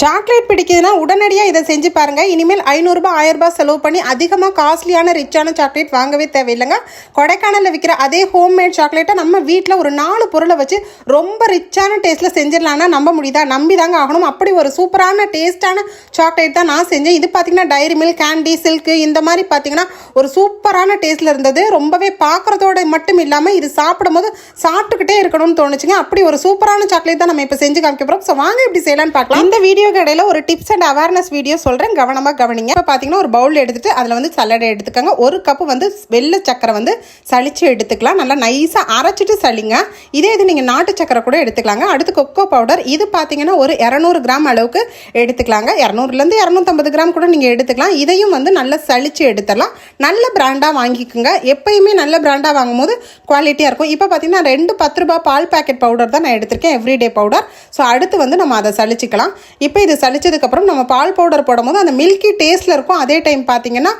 Chocolate பிடிக்குதுன்னா உடனடியாக இதை செஞ்சு பாருங்கள் இனிமேல் ஐநூறுரூபா ஆயிரரூபா செலவு பண்ணி அதிகமாக காஸ்ட்லியான ரிச்சான சாக்லேட் வாங்கவே தேவையில்லைங்க. கொடைக்கானலில் விற்கிற அதே ஹோம்மேட் சாக்லேட்டை நம்ம வீட்டில் ஒரு நாலு பொருளை வச்சு ரொம்ப ரிச்சான டேஸ்ட்டில் செஞ்சிடலான்னா நம்ப முடியுதா? நம்பி தாங்க ஆகணும். அப்படி ஒரு சூப்பரான டேஸ்ட்டான சாக்லேட் தான் நான் செஞ்சேன். இது பார்த்தீங்கன்னா டைரி மில்க் கேண்டி சில்க்கு இந்த மாதிரி பார்த்தீங்கன்னா ஒரு சூப்பரான டேஸ்ட்டில் இருந்தது. ரொம்பவே பார்க்குறதோட மட்டும் இல்லாமல் இது சாப்பிடும் போது சாப்பிட்டுக்கிட்டே இருக்கணும்னு தோணுச்சுங்க. அப்படி ஒரு சூப்பரான சாக்லேட் தான் நம்ம இப்போ செஞ்சு காமிக்க போகிறோம் ஸோ வாங்க இப்படி செய்யலான்னு பார்க்கலாம். இந்த வீடியோ இடையில ஒரு டிப்ஸ் அண்ட் அவேர்னஸ் வீடியோ சொல்கிறேன் கவனமாக கவனிங்க. இப்போ பார்த்தீங்கன்னா ஒரு பவுல் எடுத்துட்டு அதில் வந்து சல்லடை எடுத்துக்கோங்க. ஒரு கப்பு வந்து வெள்ளை சக்கரை வந்து சளிச்சு எடுத்துக்கலாம். நல்லா நைஸாக அரைச்சிட்டு சளிங்க. இதே இது நீங்கள் நாட்டு சக்கரை கூட எடுத்துக்கலாங்க. அடுத்து கொக்கோ பவுடர் இது பார்த்தீங்கன்னா ஒரு இரநூறு கிராம் அளவுக்கு எடுத்துக்கலாங்க. இரநூறுலேருந்து இரநூத்தம்பது கிராம் கூட நீங்கள் எடுத்துக்கலாம். இதையும் வந்து நல்லா சளிச்சு எடுத்துடலாம். நல்ல பிராண்டாக வாங்கிக்கோங்க. எப்பயுமே நல்ல பிராண்டாக வாங்கும்போது குவாலிட்டியாக இருக்கும். இப்போ பார்த்தீங்கன்னா ரெண்டு பத்து ரூபாய் பால் பேக்கெட் பவுடர் தான் நான் எடுத்திருக்கேன். எவ்ரிடே பவுடர் ஸோ அடுத்து வந்து நம்ம அதை சளிச்சிக்கலாம். இப்போ இது சளிச்சதுக்கப்புறம் நம்ம பால் பவுடர் போடும்போது அந்த மில்கி டேஸ்ட்டில் இருக்கும். அதே டைம் பார்த்தீங்கன்னா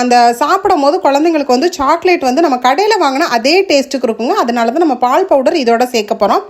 அந்த சாப்பிடும் போது குழந்தைங்களுக்கு வந்து சாக்லேட் வந்து நம்ம கடையில் வாங்கினா அதே டேஸ்ட்டுக்கு இருக்குங்க. அதனால தான் நம்ம பால் பவுடர் இதோட சேர்க்க போகிறோம்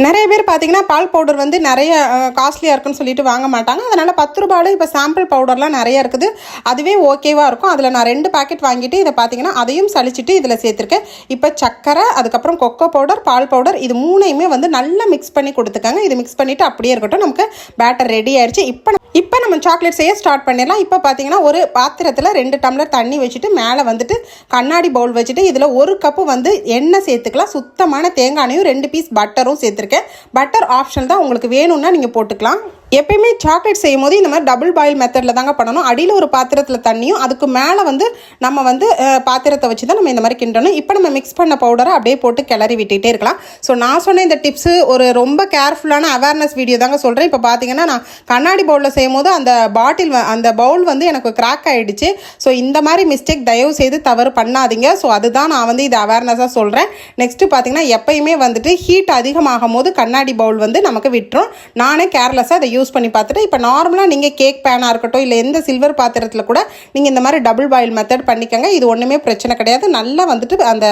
நிறைய பேர் பார்த்தீங்கன்னா பால் பவுடர் வந்து நிறைய காஸ்ட்லியாக இருக்குன்னு சொல்லிட்டு வாங்க மாட்டாங்க. அதனால் பத்து ரூபாயில் இப்போ சாம்பிள் பவுடர்லாம் நிறைய இருக்குது. அதுவே ஓகேவாக இருக்கும். அதில் நான் ரெண்டு பாக்கெட் வாங்கிட்டு இதை பார்த்தீங்கன்னா அதையும் சலிச்சிட்டு இதில் சேர்த்துருக்கேன். இப்போ சக்கரை அதுக்கப்புறம் கொக்கோ பவுடர் பால் பவுடர் இது மூணையுமே வந்து நல்லா மிக்ஸ் பண்ணி கொடுத்துக்காங்க. இது மிக்ஸ் பண்ணிவிட்டு அப்படியே இருக்கட்டும். நமக்கு பேட்டர் ரெடி ஆயிடுச்சு இப்போ இப்போ நம்ம சாக்லேட் செய்ய ஸ்டார்ட் பண்ணிடலாம். இப்போ பார்த்தீங்கன்னா ஒரு பாத்திரத்தில் ரெண்டு டம்ளர் தண்ணி வச்சுட்டு மேலே வந்துட்டு கண்ணாடி பவுல் வச்சுட்டு இதில் ஒரு கப்பு வந்து எண்ணெய் சேர்த்துக்கலாம். சுத்தமான தேங்காய் ரெண்டு பீஸ் பட்டரும் சேர்த்துருக்கேன் பட்டர் ஆப்ஷன் தான் உங்களுக்கு வேணும்னா நீங்கள் போட்டுக்கலாம். எப்பயுமே சாக்லேட் செய்யும் போது இந்த மாதிரி டபுள் பாயில் மெத்தடில் தாங்க பண்ணணும். அடியில் ஒரு பாத்திரத்தில் தண்ணியும் அதுக்கு மேலே வந்து நம்ம வந்து பாத்திரத்தை வச்சு தான் நம்ம இந்த மாதிரி கிண்டணும். இப்போ நம்ம மிக்ஸ் பண்ண பவுடரை அப்படியே போட்டு கிளறி விட்டுட்டே இருக்கலாம். ஸோ நான் சொன்ன இந்த டிப்ஸு ஒரு ரொம்ப கேர்ஃபுல்லான அவேர்னஸ் வீடியோ தாங்க சொல்கிறேன் இப்போ பார்த்தீங்கன்னா நான் கண்ணாடி பவுலில் செய்யும் போது அந்த பாட்டில் அந்த பவுல் வந்து எனக்கு கிராக் ஆகிடுச்சு ஸோ இந்த மாதிரி மிஸ்டேக் தயவு செய்து தவறு பண்ணாதீங்க. ஸோ அதுதான் நான் வந்து இது அவேர்னஸாக சொல்கிறேன் நெக்ஸ்ட்டு பார்த்தீங்கன்னா எப்பயுமே வந்துட்டு ஹீட் அதிகமாகும் போது கண்ணாடி பவுல் வந்து நமக்கு விட்டுரும். நானே கேர்லெஸ்ஸாக அதை யூஸ் யூஸ் பண்ணி பார்த்துட்டு இப்போ நார்மலாக நீங்கள் கேக் பேனாக இருக்கட்டும் இல்லை எந்த சில்வர் பாத்திரத்தில் கூட நீங்கள் இந்த மாதிரி டபுள் பாயில் மெத்தட் பண்ணிக்கோங்க. இது ஒன்றுமே பிரச்சனை கிடையாது. நல்லா வந்துட்டு அந்த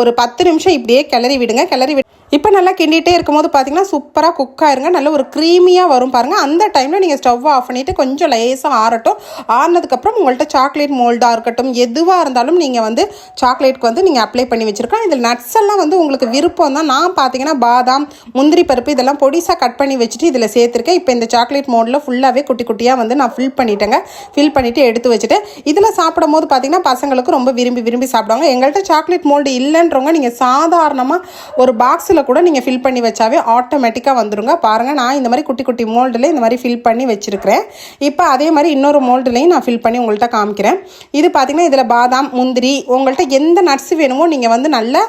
ஒரு பத்து நிமிஷம் இப்படியே கிளறி விடுங்க. கிளறி விடு இப்போ நல்லா கிண்டிகிட்டே இருக்கும்போது பார்த்தீங்கன்னா சூப்பராக குக் ஆயிருங்க. நல்ல ஒரு க்ரீமியாக வரும் பாருங்கள் அந்த டைமில் நீங்கள் ஸ்டவ் ஆஃப் பண்ணிவிட்டு கொஞ்சம் லேசாக ஆறட்டும். ஆறினதுக்கப்புறம் உங்கள்கிட்ட சாக்லேட் மோல்டாக இருக்கட்டும் எதுவாக இருந்தாலும் நீங்கள் வந்து சாக்லேட்க்கு வந்து நீங்கள் அப்ளை பண்ணி வச்சுருக்கோம் இதில் நட்ஸ் எல்லாம் வந்து உங்களுக்கு விருப்பம் தான். நான் பார்த்தீங்கன்னா பாதாம் முந்திரி பருப்பு இதெல்லாம் பொடிசாக கட் பண்ணி வச்சுட்டு இதில் சேர்த்துருக்கேன். இப்போ இந்த சாக்லேட் மோல்டில் ஃபுல்லாகவே குட்டி குட்டியாக வந்து நான் ஃபில் பண்ணிட்டேங்க. ஃபில் பண்ணிவிட்டு எடுத்து வச்சுட்டு இதில் சாப்பிடும் போது பார்த்தீங்கன்னா பசங்களுக்கு ரொம்ப விரும்பி விரும்பி சாப்பிடுவாங்க. எங்கள்கிட்ட சாக்லேட் மோல்டு இல்லைன்றவங்க நீங்கள் சாதாரணமாக ஒரு பாக்ஸில் கூட நீங்கள் ஃபில் பண்ணி வச்சாவே ஆட்டோமேட்டிக்காக வந்துடுங்க பாருங்கள் நான் இந்த மாதிரி குட்டி குட்டி மோல்டில் இந்த மாதிரி ஃபில் பண்ணி வச்சுருக்கிறேன். இப்போ அதே மாதிரி இன்னொரு மோல்டுலையும் நான் ஃபில் பண்ணி உங்கள்கிட்ட காமிக்கிறேன். இது பார்த்திங்கன்னா இதில் பாதாம் முந்திரி உங்கள்கிட்ட எந்த நட்ஸ் வேணுமோ நீங்கள் வந்து நல்லா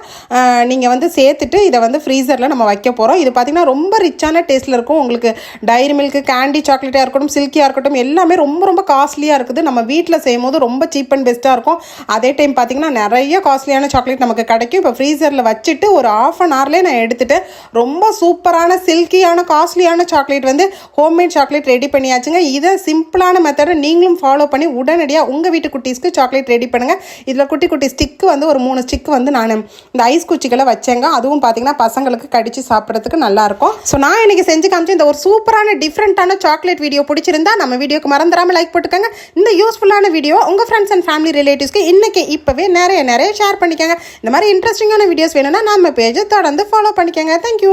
நீங்கள் வந்து சேர்த்துட்டு இதை வந்து ஃப்ரீசரில் நம்ம வைக்க போகிறோம் இது பார்த்தீங்கன்னா ரொம்ப ரிச்சான டேஸ்ட்டில் இருக்கும். உங்களுக்கு டைரி மில்க்கு கேண்டி சாக்லேட்டாக இருக்கட்டும் சில்கியாக இருக்கட்டும் எல்லாமே ரொம்ப ரொம்ப காஸ்ட்லியாக இருக்குது. நம்ம வீட்டில் செய்யும் போது ரொம்ப சீப் அண்ட் பெஸ்ட்டாக இருக்கும். அதே டைம் பார்த்தீங்கன்னா நிறைய காஸ்ட்லியான சாக்லேட் நமக்கு கிடைக்கும். இப்போ ஃப்ரீசரில் வச்சுட்டு ஒரு ஆஃப் அன் ஹவர்லேயே நான் எடுத்துகிட்டு ரொம்ப சூப்பரான சில்கியான காஸ்ட்லியான சாக்லேட் வந்து ஹோம்மேட் சாக்லேட் ரெடி பண்ணியாச்சுங்க. இதை சிம்பிளான மெத்தடை நீங்களும் ஃபாலோ பண்ணி உடனடியாக உங்கள் வீட்டு குட்டீஸ்க்கு சாக்லேட் ரெடி பண்ணுங்கள் இதில் குட்டி குட்டி ஸ்டிக்கு வந்து ஒரு மூணு ஸ்டிக் வந்து நான் இந்த ஐஸ் குச்சிகளை வச்சேங்க. அதுவும் பார்த்தீங்கன்னா பசங்களுக்கு கடித்து சாப்பிட்றதுக்கு நல்லாயிருக்கும். ஸோ நான் இன்றைக்கி செஞ்சு காமிச்சு இந்த ஒரு சூப்பரான டிஃப்ரெண்ட்டான சாக்லேட் வீடியோ பிடிச்சிருந்தா நம்ம வீடியோக்கு மறந்துடாமல் லைக் போட்டுக்கோங்க. இந்த யூஸ்ஃபுல்லான வீடியோ உங்கள் ஃப்ரெண்ட்ஸ் அண்ட் ஃபேமிலி ரிலேட்டிவ்ஸ்க்கு இன்றைக்கி இப்போவே நிறைய நிறைய ஷேர் பண்ணிக்கோங்க. இந்த மாதிரி இன்ட்ரெஸ்டிங்கான வீடியோஸ் வேணும்னா நம்ம பேஜை தொடர்ந்து ஃபாலோ ஃபாலோ பண்ணிக்கோங்க. தேங்க்யூ